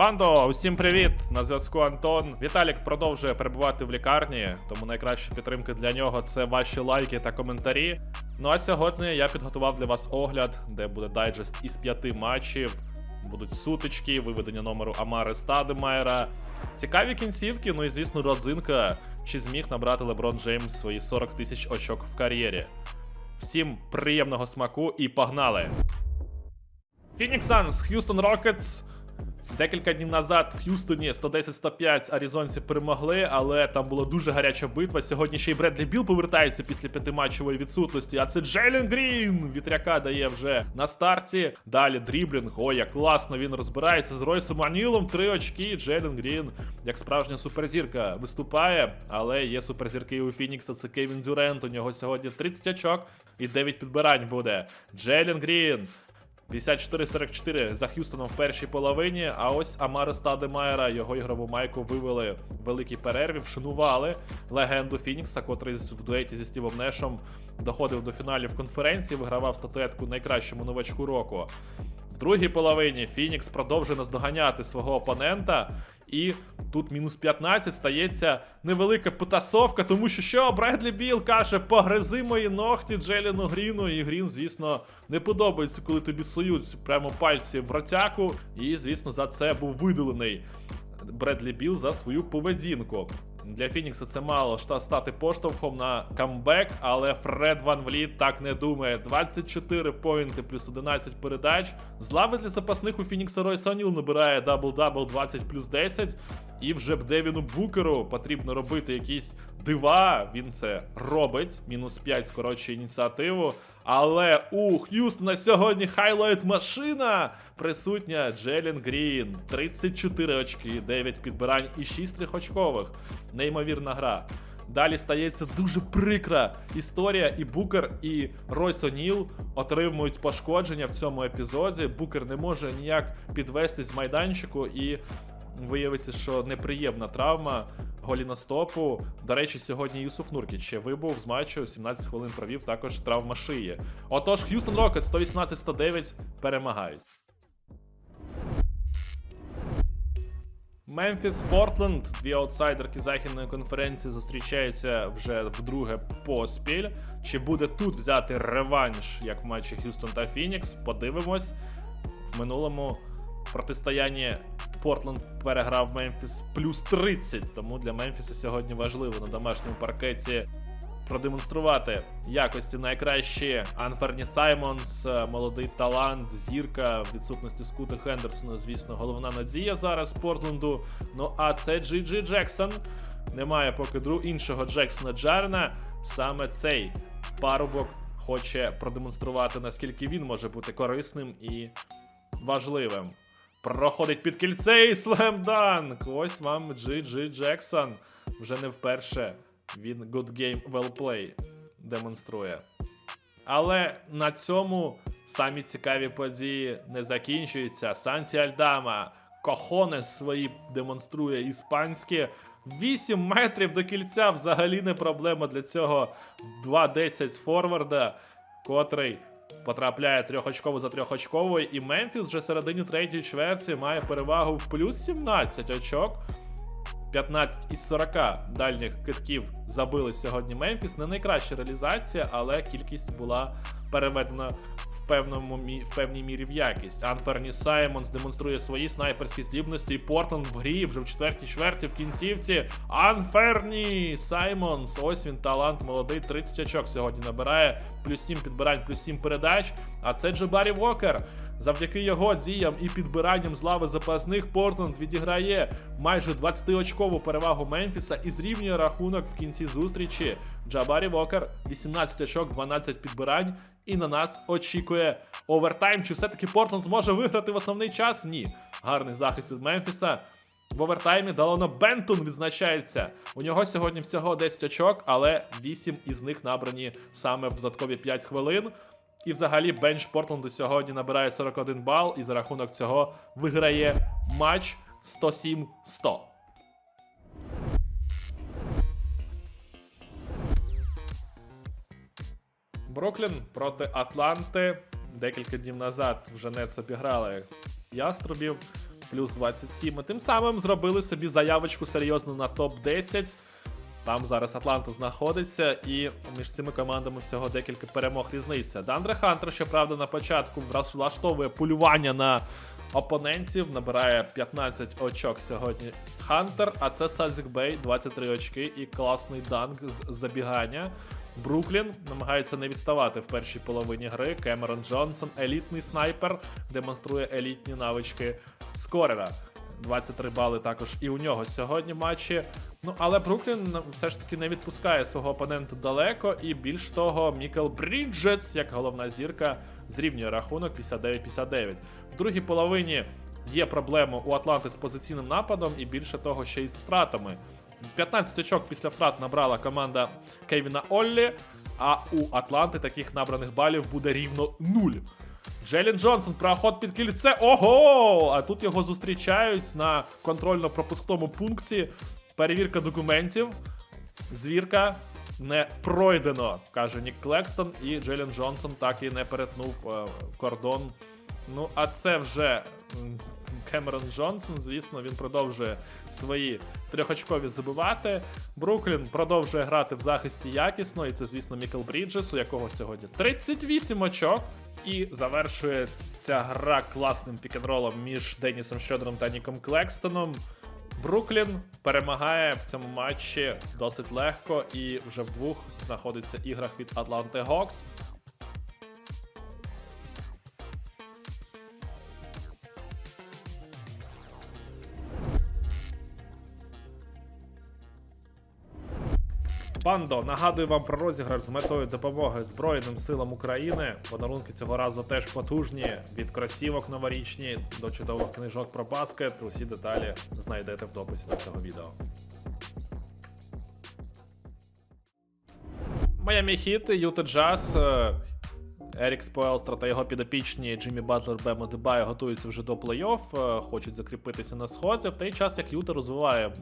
Бандо, усім привіт! На зв'язку Антон. Віталік продовжує перебувати в лікарні, тому найкраща підтримка для нього це ваші лайки та коментарі. Ну а сьогодні я підготував для вас огляд, де буде дайджест із п'яти матчів. Будуть сутички, виведення номеру Амари Стадемайера. Цікаві кінцівки, ну і звісно, родзинка, чи зміг набрати Леброн Джеймс свої 40 тисяч очок в кар'єрі. Всім приємного смаку і погнали! Phoenix Suns, Х'юстон Rockets. Декілька днів назад в Х'юстоні 110-105 аризонці перемогли, але там була дуже гаряча битва. Сьогодні ще й Бредлі Біл повертається після п'ятиматчевої відсутності. А це Джейлен Грін! Вітряка дає вже на старті. Далі дріблінг. Ой, як класно він розбирається з Ройсом Анілом. Три очки. Джейлен Грін, як справжня суперзірка, виступає, але є суперзірки у Фінікса. Це Кевін Дюрент. У нього сьогодні 30 очок і 9 підбирань буде. Джейлен Грін. 54-44 за Х'юстоном в першій половині. А ось Амара Стадемайера, його ігрову майку вивели в великій перерві, вшанували легенду Фінікса, котрий в дуеті зі Стівом Нешом доходив до фіналів конференції, вигравав статуетку найкращому новачку року. В другій половині Фінікс продовжує наздоганяти свого опонента. І тут мінус 15 стається невелика потасовка, тому що що Бредлі Біл каже, погризи мої ногті Джеліну Гріну. І Грін, звісно, не подобається, коли тобі сують прямо пальці в ротяку. І, звісно, за це був видалений Бредлі Біл за свою поведінку. Для Фінікса це мало стати поштовхом на камбек, але Фред Ван Вліт так не думає. 24 поінти плюс 11 передач. З лави для запасних у Фінікса Ройса О'Ніл набирає дабл-дабл 20 плюс 10. І вже б Девіну Букеру потрібно робити якісь дива. Він це робить. Мінус 5 скорочує ініціативу. Але у Х'юстона сьогодні хайлайт машина присутня Джелін Грін. 34 очки, 9 підбирань і 6 трьохочкових. Неймовірна гра. Далі стається дуже прикра історія, і Букер, і Ройс О'Ніл отримують пошкодження в цьому епізоді. Букер не може ніяк підвестись з майданчику, і виявиться, що неприємна травма голіностопу. До речі, сьогодні Юсуф Нуркіч ще вибув з матчу, 17 хвилин провів, також травма шиї. Отож, Х'юстон Рокетс 118-109 перемагають. Мемфіс Портленд, дві аутсайдерки західної конференції зустрічаються вже вдруге поспіль. Чи буде тут взяти реванш, як в матчі Х'юстон та Фінікс? Подивимось. В минулому протистоянні Портленд переграв Мемфіс плюс 30, тому для Мемфіса сьогодні важливо на домашньому паркеті продемонструвати якості найкращі. Анферні Саймонс, е, молодий талант, зірка відсутності Скута Хендерсона, звісно, головна надія зараз Портленду. Ну а це Джі Джексон. Немає поки друг іншого Джексона Джарна. Саме цей парубок хоче продемонструвати, наскільки він може бути корисним і важливим. Проходить під кільце і слемданк. Ось вам Джі Джі Джексон. Вже не вперше він Good Game Well Play демонструє. Але на цьому самі цікаві події не закінчуються. Санті Альдама кохонес свої демонструє іспанські. 8 метрів до кільця взагалі не проблема для цього 2-10 з форварда, котрий потрапляє трьохочково за трьохочковою. І Мемфіс вже середині третьої чверті має перевагу в плюс 17 очок. 15 із 40 дальніх китків забили сьогодні Мемфіс. Не найкраща реалізація, але кількість була переведена в певному в певній мірі в якість. Анферні Саймонс демонструє свої снайперські здібності. І Портленд в грі вже в четвертій чверті в кінцівці. Анферні Саймонс. Ось він талант молодий. 30 очок сьогодні набирає. Плюс 7 підбирань, плюс 7 передач. А це Джебарі Вокер. Завдяки його діям і підбиранням з лави запасних Портленд відіграє майже 20-очкову перевагу Мемфіса і зрівнює рахунок в кінці зустрічі. Джабарі Вокер 18 очок, 12 підбирань. І на нас очікує овертайм. Чи все-таки Портленд зможе виграти в основний час? Ні. Гарний захист від Мемфіса. В овертаймі Далоно Бентон відзначається. У нього сьогодні всього 10 очок, але 8 із них набрані саме в додаткові 5 хвилин. І взагалі бенч Портленду сьогодні набирає 41 бал і за рахунок цього виграє матч 107-100. Бруклін проти Атланти. Декілька днів назад вже Нетс обіграли Яструбів. плюс 27. І тим самим зробили собі заявочку серйозну на топ-10. Там зараз Атланта знаходиться, і між цими командами всього декілька перемог різниця. Дандре Хантер, щоправда, на початку влаштовує полювання на опонентів, набирає 15 очок сьогодні Хантер, а це Сальзик Бей, 23 очки і класний данк з забігання. Бруклін намагається не відставати в першій половині гри. Кемерон Джонсон, елітний снайпер, демонструє елітні навички скорера. 23 бали також і у нього сьогодні матчі. Ну але Бруклін все ж таки не відпускає свого опонента далеко, і більш того, Мікел Бріджес, як головна зірка, зрівнює рахунок 59-59. В другій половині є проблема у Атланти з позиційним нападом, і більше того, ще й з втратами. 15 очок після втрат набрала команда Кевіна Оллі, а у Атланти таких набраних балів буде рівно 0. Джелін Джонсон, проход під кільце. Ого! А тут його зустрічають на контрольно-пропускному пункті. Перевірка документів. Звірка не пройдено, каже Нік Клекстон, і Джелін Джонсон так і не перетнув е, кордон. Ну, а це вже Кемерон Джонсон. Звісно, він продовжує свої трьохочкові забивати. Бруклін продовжує грати в захисті якісно, і це, звісно, Мікл Бріджес, у якого сьогодні 38 очок. І завершує ця гра класним пікенролом між Денісом Щодером та Ніком Клекстоном. Бруклін перемагає в цьому матчі досить легко і вже вдвох знаходиться знаходиться іграх від Атланти Гокс. Бандо, нагадую вам про розіграш з метою допомоги Збройним силам України. Подарунки цього разу теж потужні. Від кросівок новорічні до чудових книжок про баскет. Усі деталі знайдете в дописі до цього відео. Майами Хіт, Юта Джаз. Ерік Споелстра та його підопічні Джиммі Батлер, Бемо Дебай готуються вже до плей-офф, е, хочуть закріпитися на сході. В той час, як Юта розвиває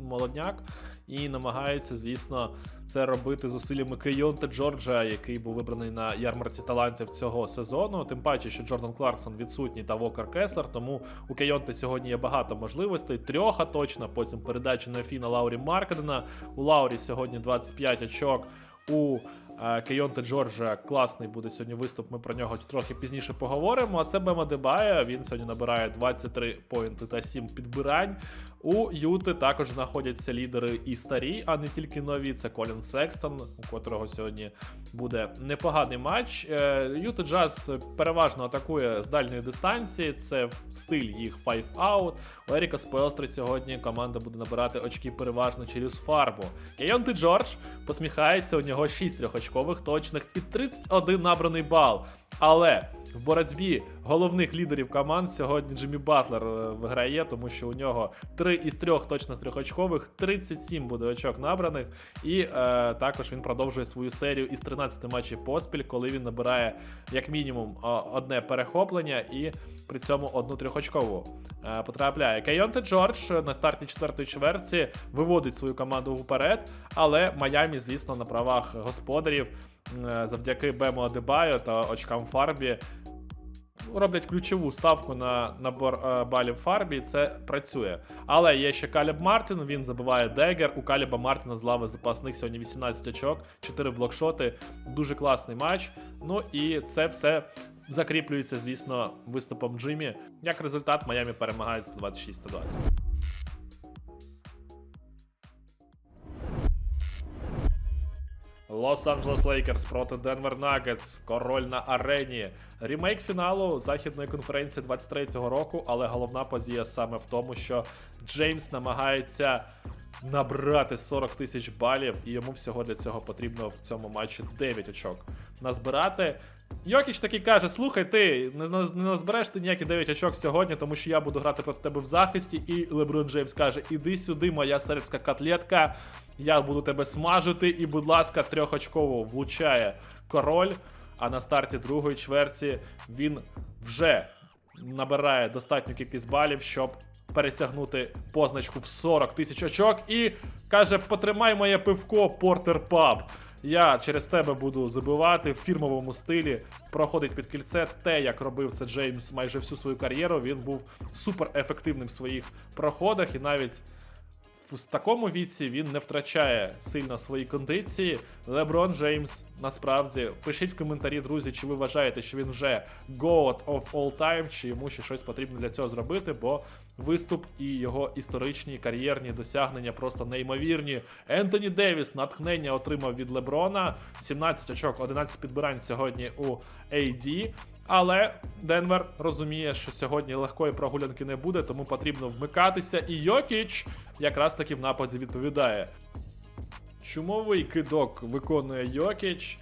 молодняк і намагається, звісно, це робити зусиллями Кейонта Джорджа, який був вибраний на ярмарці талантів цього сезону. Тим паче, що Джордан Кларксон відсутній та Вокер Кеслер, тому у Кейонта сьогодні є багато можливостей. Трьоха точно, потім передача на Фіна Лаурі Маркедена. У Лаурі сьогодні 25 очок. У е, Кейонта Джорджа класний буде сьогодні виступ. Ми про нього трохи пізніше поговоримо. А це Бема Дебая. Він сьогодні набирає 23 поінти та 7 підбирань. У Юти також знаходяться лідери і старі, а не тільки нові. Це Колін Секстон, у котрого сьогодні буде непоганий матч. Е, Юта Джаз переважно атакує з дальньої дистанції. Це стиль їх 5 out. У Еріка Спелстри сьогодні команда буде набирати очки переважно через фарбу. Кейонти Джордж посміхається, у нього 6 трьохочкових точних і 31 набраний бал. Але в боротьбі головних лідерів команд сьогодні Джиммі Батлер е, виграє, тому що у нього 3 із 3 точних трьохочкових, 37 буде очок набраних. І е, також він продовжує свою серію із 13 матчів поспіль, коли він набирає як мінімум е, одне перехоплення і при цьому одну трьохочкову е, потрапляє. Кейонте Джордж на старті четвертої чверті виводить свою команду вперед, але Майамі, звісно, на правах господарів е, завдяки Бему Адебаю та очкам Фарбі роблять ключову ставку на набор е, балів Фарбі, і це працює. Але є ще Каліб Мартін, він забиває Дегер. У Каліба Мартіна з лави запасних сьогодні 18 очок, 4 блокшоти. Дуже класний матч. Ну і це все закріплюється, звісно, виступом Джиммі. Як результат, Майамі перемагає 126-120. Лос-Анджелес Лейкерс проти Денвер Нагетс. Король на арені. Рімейк фіналу західної конференції 23-го року, але головна подія саме в тому, що Джеймс намагається набрати 40 тисяч балів, і йому всього для цього потрібно в цьому матчі 9 очок. Назбирати. Йокіч таки каже: слухай, ти не, не, не назбереш ти ніякі 9 очок сьогодні, тому що я буду грати проти тебе в захисті. І Леброн Джеймс каже: Іди сюди, моя сербська котлетка. Я буду тебе смажити, і, будь ласка, трьохочково влучає король. А на старті другої чверті він вже набирає достатню кількість балів, щоб пересягнути позначку в 40 тисяч очок. І каже: потримай моє пивко, Портер Паб. Я через тебе буду забивати в фірмовому стилі. Проходить під кільце те, як робив це Джеймс майже всю свою кар'єру. Він був супер ефективним в своїх проходах і навіть в такому віці він не втрачає сильно свої кондиції. Леброн Джеймс насправді пишіть в коментарі, друзі, чи ви вважаєте, що він вже GOAT of all time, чи йому ще щось потрібно для цього зробити, бо виступ і його історичні кар'єрні досягнення просто неймовірні. Ентоні Девіс натхнення отримав від Леброна. 17 очок, 11 підбирань сьогодні у AD. Але Денвер розуміє, що сьогодні легкої прогулянки не буде, тому потрібно вмикатися. І Йокіч якраз таки в нападі відповідає. Чумовий кидок виконує Йокіч.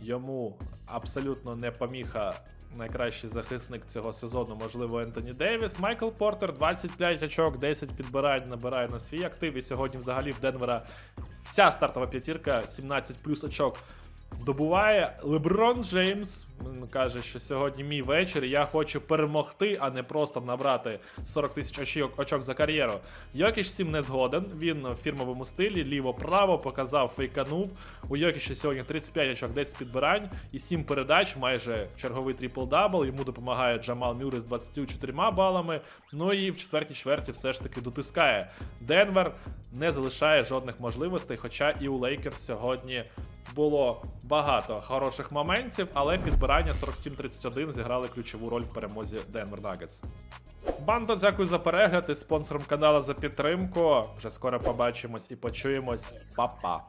Йому абсолютно не поміха найкращий захисник цього сезону, можливо, Ентоні Дейвіс. Майкл Портер 25 очок, 10 підбирань набирає на свій актив. І сьогодні взагалі в Денвера вся стартова п'ятірка, 17 плюс очок добуває. Леброн Джеймс м, каже, що сьогодні мій вечір, я хочу перемогти, а не просто набрати 40 тисяч очок, за кар'єру. Йокіч з цим не згоден. Він в фірмовому стилі, ліво-право, показав, фейканув. У Йокіча сьогодні 35 очок, 10 підбирань і 7 передач, майже черговий трипл-дабл. Йому допомагає Джамал Мюррей з 24 балами. Ну і в четвертій чверті все ж таки дотискає. Денвер не залишає жодних можливостей, хоча і у Лейкерс сьогодні було багато хороших моментів, але підбирання 47-31 зіграли ключову роль в перемозі Денвер Nuggets. Бандо, дякую за перегляд і спонсором каналу за підтримку. Вже скоро побачимось і почуємось. Па-па.